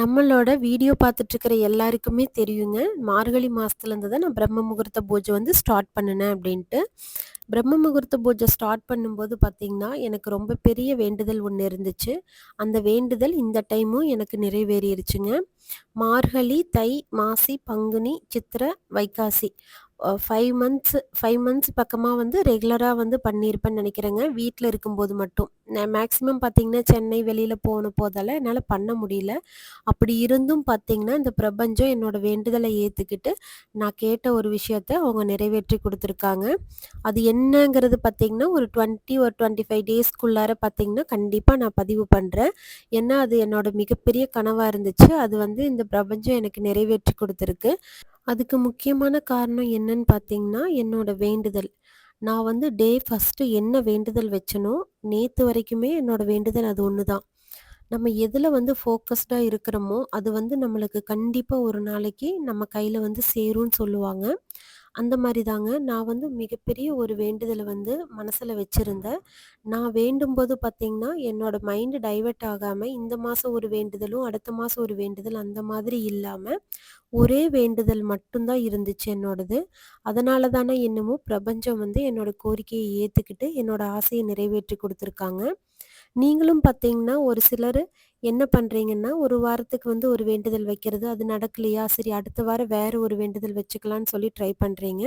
நம்மளோட வீடியோ பார்த்துட்ருக்கிற எல்லாருக்குமே தெரியுங்க. மார்கழி மாதத்துலேருந்து தான் நான் பிரம்ம முகூர்த்த பூஜை வந்து ஸ்டார்ட் பண்ணினேன் அப்படின்ட்டு பிரம்ம முகூர்த்த பூஜை ஸ்டார்ட் பண்ணும்போது பார்த்திங்கன்னா எனக்கு ரொம்ப பெரிய வேண்டுதல் ஒன்று இருந்துச்சு. அந்த வேண்டுதல் இந்த டைமும் எனக்கு நிறைவேறிடுச்சுங்க மார்கழி, தை, மாசி, பங்குனி, சித்திரை, வைகாசி ஃபைவ் மந்த்ஸ் ஃபைவ் மந்த்ஸ் பக்கமாக வந்து ரெகுலராக வந்து பண்ணியிருப்பேன்னு நினைக்கிறேங்க வீட்டில் இருக்கும்போது மட்டும். நான் மேக்ஸிமம் பார்த்தீங்கன்னா, சென்னை வெளியில் போன போதால் என்னால் பண்ண முடியல. அப்படி இருந்தும் பார்த்தீங்கன்னா, இந்த பிரபஞ்சம் என்னோட வேண்டுதலை ஏற்றுக்கிட்டு நான் கேட்ட ஒரு விஷயத்த அவங்க நிறைவேற்றி கொடுத்துருக்காங்க அது என்னங்கிறது பார்த்தீங்கன்னா, ஒரு 20 ஒரு 25 டேஸ்க்குள்ளார பார்த்தீங்கன்னா, கண்டிப்பாக நான் பதிவு பண்ணுறேன் ஏன்னா, அது என்னோட மிகப்பெரிய கனவாக இருந்துச்சு. அது வந்து இந்த பிரபஞ்சம் எனக்கு நிறைவேற்றி கொடுத்துருக்கு அதுக்கு முக்கியமான காரணம் என்னன்னு பார்த்தீங்கன்னா, என்னோட வேண்டுதல். நான் வந்து டே ஃபஸ்ட்டு என்ன வேண்டுதல் வச்சேனோ, நேற்று வரைக்குமே என்னோட வேண்டுதல் அது ஒன்று தான். நம்ம எதில் வந்து ஃபோக்கஸ்டாக இருக்கிறோமோ, அது வந்து நம்மளுக்கு கண்டிப்பாக ஒரு நாளைக்கு நம்ம கையில் வந்து சேரும்னு சொல்லுவாங்க. அந்த மாதிரி தாங்க. நான் வந்து மிகப்பெரிய ஒரு வேண்டுதலை வந்து மனசில் வச்சுருந்தேன். நான் வேண்டும்போது பார்த்தீங்கன்னா, என்னோட மைண்டு டைவர்ட் ஆகாமல் இந்த மாதம் ஒரு வேண்டுதலும், அடுத்த மாதம் ஒரு வேண்டுதல் அந்த மாதிரி இல்லாமல் ஒரே வேண்டுதல் மட்டும்தான் இருந்துச்சு என்னோடது. அதனால தானே என்னமோ பிரபஞ்சம் வந்து என்னோட கோரிக்கையை ஏற்றுக்கிட்டு என்னோட ஆசையை நிறைவேற்றி கொடுத்துருக்காங்க. நீங்களும் பார்த்தீங்கன்னா, ஒரு சிலர் என்ன பண்ணுறீங்கன்னா ஒரு வாரத்துக்கு வந்து ஒரு வேண்டுதல் வைக்கிறது, அது நடக்கலையா, சரி அடுத்த வாரம் வேறு ஒரு வேண்டுதல் வச்சுக்கலான்னு சொல்லி ட்ரை பண்ணுறீங்க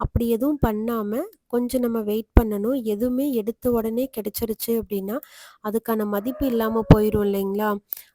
அப்படி எதுவும் பண்ணாமல் கொஞ்சம் நம்ம வெயிட் பண்ணணும். எதுவுமே எடுத்த உடனே கிடைச்சிருச்சு அப்படின்னா, அதுக்கான மதிப்பு இல்லாமல் போயிடும் இல்லைங்களா?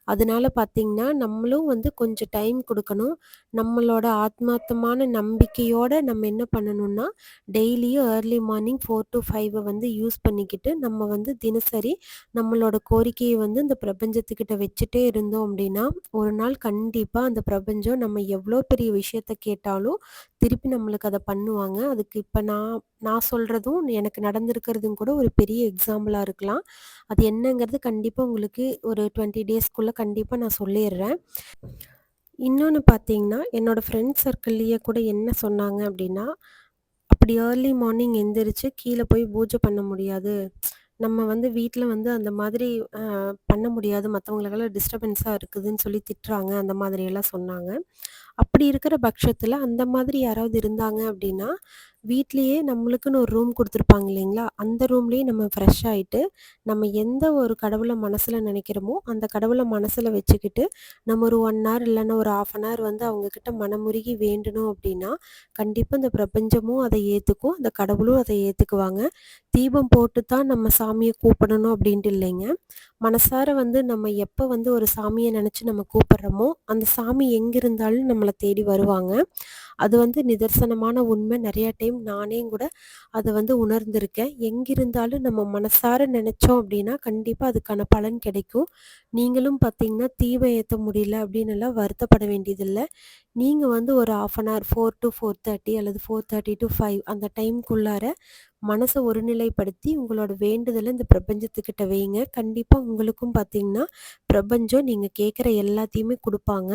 அதனால பார்த்தீங்கன்னா, நம்மளும் வந்து கொஞ்சம் டைம் கொடுக்கணும் நம்மளோட ஆத்மார்த்தமான நம்பிக்கையோடு நம்ம என்ன பண்ணணும்னா, டெய்லியும் ஏர்லி மார்னிங் ஃபோர் டூ 5 வந்து யூஸ் பண்ணிக்கிட்டு, நம்ம வந்து தினசரி நம்மளோட கோரிக்கையை வந்து இந்த பிரபஞ்சத்துக்கு மனசுக்கிட்ட வச்சுட்டே இருந்தோம் அப்படின்னா, ஒரு நாள் கண்டிப்பாக அந்த பிரபஞ்சம் நம்ம எவ்வளோ பெரிய விஷயத்த கேட்டாலும், திருப்பி நம்மளுக்கு அதை பண்ணுவாங்க. அதுக்கு இப்போ நான் நான் சொல்கிறதும் எனக்கு நடந்திருக்கிறதும் கூட ஒரு பெரிய எக்ஸாம்பிளாக இருக்கலாம். அது என்னங்கிறது கண்டிப்பாக உங்களுக்கு ஒரு டுவெண்ட்டி டேஸ்க்குள்ளே கண்டிப்பாக நான் சொல்லிடுறேன் இன்னொன்று பார்த்தீங்கன்னா, என்னோடய ஃப்ரெண்ட்ஸ் சர்க்கிள்லேயே கூட என்ன சொன்னாங்க அப்படின்னா, "அப்படி ஏர்லி மார்னிங் எந்திரிச்சு கீழே போய் பூஜை பண்ண முடியாது. நம்ம வந்து வீட்டில் வந்து அந்த மாதிரி அ பண்ண முடியாது. மத்தவங்களுக்கெல்லாம் டிஸ்டர்பன்ஸா இருக்குதுன்னு சொல்லி திட்டுறாங்க." அந்த மாதிரியெல்லாம் சொன்னாங்க. அப்படி இருக்கிற பட்சத்தில அந்த மாதிரி யாராவது இருந்தாங்க அப்படின்னா, வீட்லேயே நம்மளுக்குன்னு ஒரு ரூம் கொடுத்துருப்பாங்க இல்லைங்களா? அந்த ரூம்லேயே நம்ம ஃப்ரெஷ் ஆகிட்டு நம்ம எந்த ஒரு கடவுளை மனசில் நினைக்கிறோமோ அந்த கடவுளை மனசில் வச்சுக்கிட்டு, நம்ம ஒரு ஒன் ஹவர் இல்லைன்னா ஒரு 1/2 அன் ஹவர் வந்து அவங்கக்கிட்ட மனமுருகி வேண்டணும் அப்படின்னா, கண்டிப்பாக இந்த பிரபஞ்சமும் அதை ஏற்றுக்கும் அந்த கடவுளும் அதை ஏற்றுக்குவாங்க தீபம் போட்டு தான் நம்ம சாமியை கூப்பிடணும் அப்படின்ட்டு இல்லைங்க. மனசார வந்து நம்ம எப்ப வந்து ஒரு சாமியை நினச்சி நம்ம கூப்பிடுறோமோ, அந்த சாமி எங்க இருந்தாலும் நம்மளை தேடி வருவாங்க. அது வந்து நிதர்சனமான உண்மை. நிறைய டைம் நானே கூட அதை வந்து உணர்ந்திருக்கேன். எங்கிருந்தாலும் நம்ம மனசார நினச்சோம் அப்படின்னா, கண்டிப்பா அதுக்கான பலன் கிடைக்கும். நீங்களும் பார்த்தீங்கன்னா, தீபம் ஏற்ற முடியல அப்படின்னு எல்லாம் வருத்தப்பட வேண்டியதில்லை நீங்க வந்து ஒரு 1/2 அன் ஹவர் 4 டூ 4:30 அல்லது ஃபோர் தேர்ட்டி டு ஃபைவ் அந்த டைம்க்குள்ளார மனசை ஒருநிலைப்படுத்தி உங்களோட வேண்டுதலை இந்த பிரபஞ்சத்துக்கிட்ட வைங்க. கண்டிப்பாக உங்களுக்கும் பார்த்தீங்கன்னா, பிரபஞ்சம் நீங்கள் கேட்குற எல்லாத்தையுமே கொடுப்பாங்க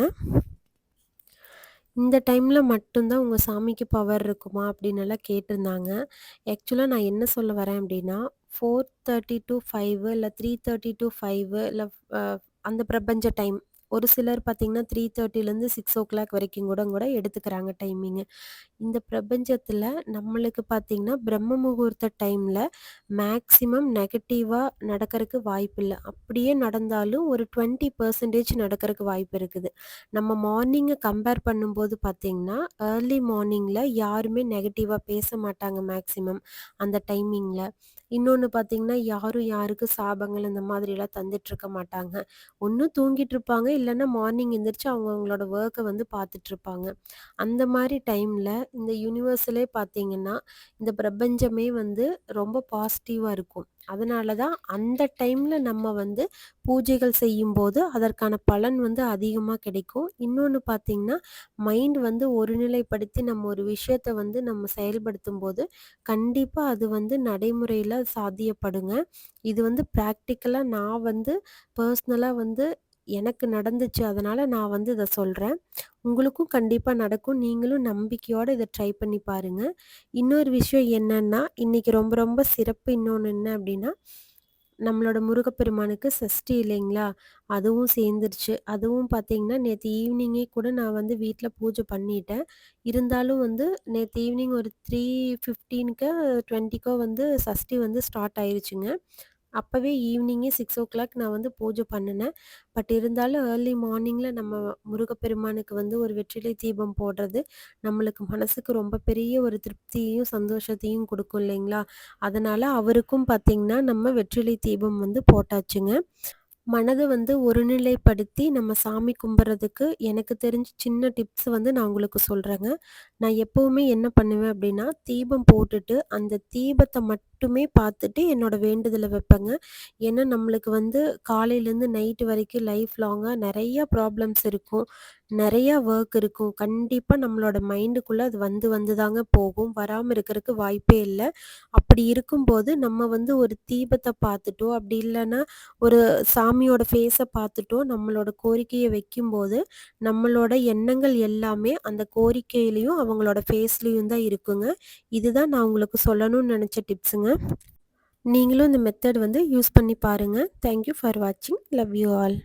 இந்த டைமில் மட்டும்தான் உங்கள் சாமிக்கு பவர் இருக்குமா? அப்படின்னெல்லாம் கேட்டிருந்தாங்க. ஆக்சுவலாக நான் என்ன சொல்ல வரேன் அப்படின்னா, 4:30 டூ 5 இல்ல 3:30 டூ 5 இல்ல இல்லை அந்த பிரபஞ்ச டைம். ஒரு சிலர் பார்த்தீங்கன்னா, 3:30லேருந்து 6:00 வரைக்கும் கூட கூட எடுத்துக்கிறாங்க டைமிங்கு. இந்த பிரபஞ்சத்தில் நம்மளுக்கு பார்த்தீங்கன்னா, பிரம்ம முகூர்த்த டைமில் மேக்ஸிமம் நெகட்டிவாக நடக்கிறதுக்கு வாய்ப்பு இல்லை அப்படியே நடந்தாலும் ஒரு டுவெண்ட்டி பர்சன்டேஜ் நடக்கிறதுக்கு வாய்ப்பு இருக்குது. நம்ம மார்னிங்கை கம்பேர் பண்ணும்போது பார்த்தீங்கன்னா, ஏர்லி மார்னிங்கில் யாருமே நெகட்டிவாக பேச மாட்டாங்க மேக்ஸிமம் அந்த டைமிங்கில் இன்னொன்று பார்த்தீங்கன்னா, யாரும் யாருக்கு சாபங்கள் இந்த மாதிரிலாம் தந்துட்டுருக்க மாட்டாங்க. ஒன்றும் தூங்கிட்டு இருப்பாங்க, இல்லைன்னா மார்னிங் எந்திரிச்சு அவங்க அவங்களோட ஒர்க்கை வந்து பார்த்துட்ருப்பாங்க அந்த மாதிரி டைமில் இந்த யூனிவர்ஸிலே பார்த்தீங்கன்னா, இந்த பிரபஞ்சமே வந்து ரொம்ப பாசிட்டிவாக இருக்கும். அதனால தான் அந்த டைமில் நம்ம வந்து பூஜைகள் செய்யும்போது, அதற்கான பலன் வந்து அதிகமாக கிடைக்கும். இன்னொன்று பார்த்தீங்கன்னா, மைண்ட் வந்து ஒருநிலைப்படுத்தி நம்ம ஒரு விஷயத்த வந்து நம்ம செயல்படுத்தும் போது கண்டிப்பாக அது வந்து நடைமுறையில் சாத்தியப்படுங்க. இது வந்து ப்ராக்டிக்கலாக நான் வந்து பர்சனலாக வந்து எனக்கு நடந்துச்சு. அதனால் நான் வந்து இதை சொல்கிறேன் உங்களுக்கும் கண்டிப்பாக நடக்கும். நீங்களும் நம்பிக்கையோடு இதை ட்ரை பண்ணி பாருங்கள் இன்னொரு விஷயம் என்னன்னா, இன்னைக்கு ரொம்ப ரொம்ப சிறப்பு இன்னொன்று என்ன அப்படின்னா, நம்மளோட முருகப்பெருமானுக்கு சஷ்டி இல்லைங்களா? அதுவும் சேர்ந்துருச்சு. அதுவும் பார்த்தீங்கன்னா, நேற்று ஈவினிங்கே கூட நான் வந்து வீட்டில் பூஜை பண்ணிட்டேன். இருந்தாலும் வந்து நேற்று ஈவினிங் ஒரு 3:15க்கோ 20க்கோ வந்து சஷ்டி வந்து ஸ்டார்ட் ஆயிடுச்சுங்க அப்போவே ஈவினிங்கே 6:00 நான் வந்து பூஜை பண்ணினேன் பட் இருந்தாலும் ஏர்லி மார்னிங்கில் நம்ம முருகப்பெருமானுக்கு வந்து ஒரு வெற்றிலை தீபம் போடுறது, நம்மளுக்கு மனசுக்கு ரொம்ப பெரிய ஒரு திருப்தியையும், சந்தோஷத்தையும் கொடுக்கும் இல்லைங்களா? அதனால் அவருக்கும் பார்த்தீங்கன்னா, நம்ம வெற்றிலை தீபம் வந்து போட்டாச்சுங்க. மனதை வந்து ஒருநிலைப்படுத்தி நம்ம சாமி கும்பிட்றதுக்கு எனக்கு தெரிஞ்ச சின்ன டிப்ஸ் வந்து நான் உங்களுக்கு சொல்கிறேங்க நான் எப்போவுமே என்ன பண்ணுவேன் அப்படின்னா தீபம் போட்டுட்டு அந்த தீபத்தை மட்டுமே பார்த்துட்டு என்னோட வேண்டுதலை வைப்பேங்க. ஏன்னா, நம்மளுக்கு வந்து காலையிலேருந்து நைட்டு வரைக்கும் லைஃப் லாங்காக நிறைய ப்ராப்ளம்ஸ் இருக்கும். நிறையா ஒர்க் இருக்கும். கண்டிப்பாக நம்மளோட மைண்டுக்குள்ளே அது வந்து வந்து தாங்க போகும். வராமல் இருக்கிறதுக்கு வாய்ப்பே இல்லை அப்படி இருக்கும்போது நம்ம வந்து ஒரு தீபத்தை பார்த்துட்டோ, அப்படி இல்லைன்னா ஒரு சாமியோட ஃபேஸை பார்த்துட்டோ நம்மளோட கோரிக்கையை வைக்கும்போது, நம்மளோட எண்ணங்கள் எல்லாமே அந்த கோரிக்கையிலையும் அவங்களோட ஃபேஸ்லேயும் தான் இருக்குங்க. இதுதான் நான் உங்களுக்கு சொல்லணும்னு நினச்ச டிப்ஸுங்க. நீங்களும் இந்த மெத்தட் வந்து யூஸ் பண்ணி பாருங்கள் தேங்க் யூ ஃபார் வாட்சிங். Love you all.